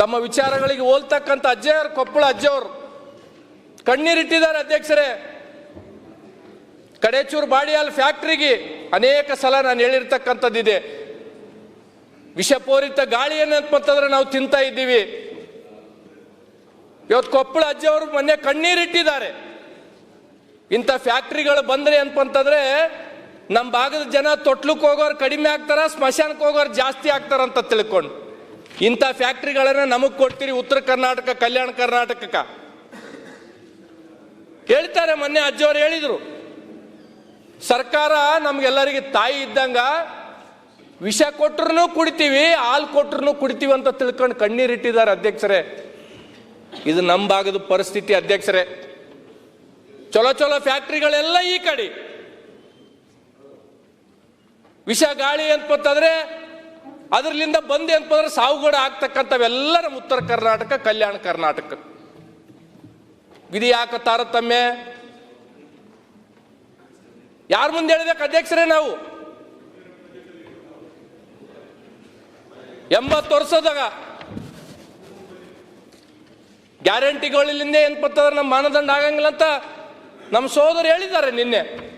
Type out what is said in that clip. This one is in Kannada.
ತಮ್ಮ ವಿಚಾರಗಳಿಗೆ ಹೋಲ್ತಕ್ಕಂಥ ಅಜ್ಜೆಯವರು ಕೊಪ್ಪಳ ಅಜ್ಜವರು. ಕಣ್ಣೀರಿಟ್ಟಿದ್ದಾರೆ ಅಧ್ಯಕ್ಷರೇ. ಕಡೇಚೂರು ಬಾಡಿಯಾಲ್ ಫ್ಯಾಕ್ಟ್ರಿಗೆ ಅನೇಕ ಸಲ ನಾನು ಹೇಳಿರ್ತಕ್ಕಂಥದ್ದಿದೆ. ವಿಷಪೂರಿತ ಗಾಳಿಯನ್ನು ಮತ್ತಂದ್ರೆ ನಾವು ತಿಂತಾ ಇದ್ದೀವಿ. ಇವತ್ತು ಕೊಪ್ಪಳ ಅಜ್ಜಿಯವರು ಮೊನ್ನೆ ಕಣ್ಣೀರಿಟ್ಟಿದ್ದಾರೆ. ಇಂಥ ಫ್ಯಾಕ್ಟ್ರಿಗಳು ಬಂದ್ರೆ ಅಂತಂತಂದ್ರೆ ನಮ್ಮ ಭಾಗದ ಜನ ತೊಟ್ಲಕ್ಕೆ ಹೋಗೋರು ಕಡಿಮೆ ಆಗ್ತಾರ ಸ್ಮಶಾನಕ್ಕೆ ಹೋಗೋರು ಜಾಸ್ತಿ ಆಗ್ತಾರಂತ ತಿಳ್ಕೊಂಡು. ಇಂಥ ಫ್ಯಾಕ್ಟ್ರಿಗಳನ್ನು ನಮಗೆ ಕೊಡ್ತೀರಿ ಉತ್ತರ ಕರ್ನಾಟಕ, ಕಲ್ಯಾಣ ಕರ್ನಾಟಕಕ್ಕೆ. ಹೇಳ್ತಾರೆ ಮೊನ್ನೆ ಅಜ್ಜವ್ರು ಹೇಳಿದರು. ಸರ್ಕಾರ ನಮಗೆಲ್ಲರಿಗೆ ತಾಯಿ ಇದ್ದಂಗ ವಿಷ ಕೊಟ್ರು ಕುಡಿತೀವಿ, ಹಾಲು ಕೊಟ್ರು ಕುಡಿತೀವಿ ಅಂತ ತಿಳ್ಕೊಂಡು ಕಣ್ಣೀರಿಟ್ಟಿದ್ದಾರೆ ಅಧ್ಯಕ್ಷರೇ. ಇದು ನಮ್ಮ ಭಾಗದ ಪರಿಸ್ಥಿತಿ ಅಧ್ಯಕ್ಷರೇ. ಚಲೋ ಚಲೋ ಫ್ಯಾಕ್ಟ್ರಿಗಳೆಲ್ಲ ಈ ಕಡೆ. ವಿಷ ಗಾಳಿ ಅಂತಂದ್ರೆ ಅದರ್ಲಿಂದ ಬಂದೆ ಅಂತಂದ್ರೆ ಸಾವುಗಡ ಆಗ್ತಕ್ಕಂಥವೆಲ್ಲ ಉತ್ತರ ಕರ್ನಾಟಕ, ಕಲ್ಯಾಣ ಕರ್ನಾಟಕ. ಇದು ಯಾಕ ತಾರತಮ್ಯ. ಯಾರ ಮುಂದೆ ಹೇಳಬೇಕು ಅಧ್ಯಕ್ಷರೇ ನಾವು? ಎಂಬತ್ತು ವರ್ಷದಾಗ ಗ್ಯಾರಂಟಿಗಳಿಂದ ಏನ್ ಬರ್ತದ್ರೆ ನಮ್ಮ ಮಾನದಂಡ ಆಗಂಗಿಲ್ಲ ಅಂತ ನಮ್ಮ ಸೋದರು ಹೇಳಿದ್ದಾರೆ ನಿನ್ನೆ.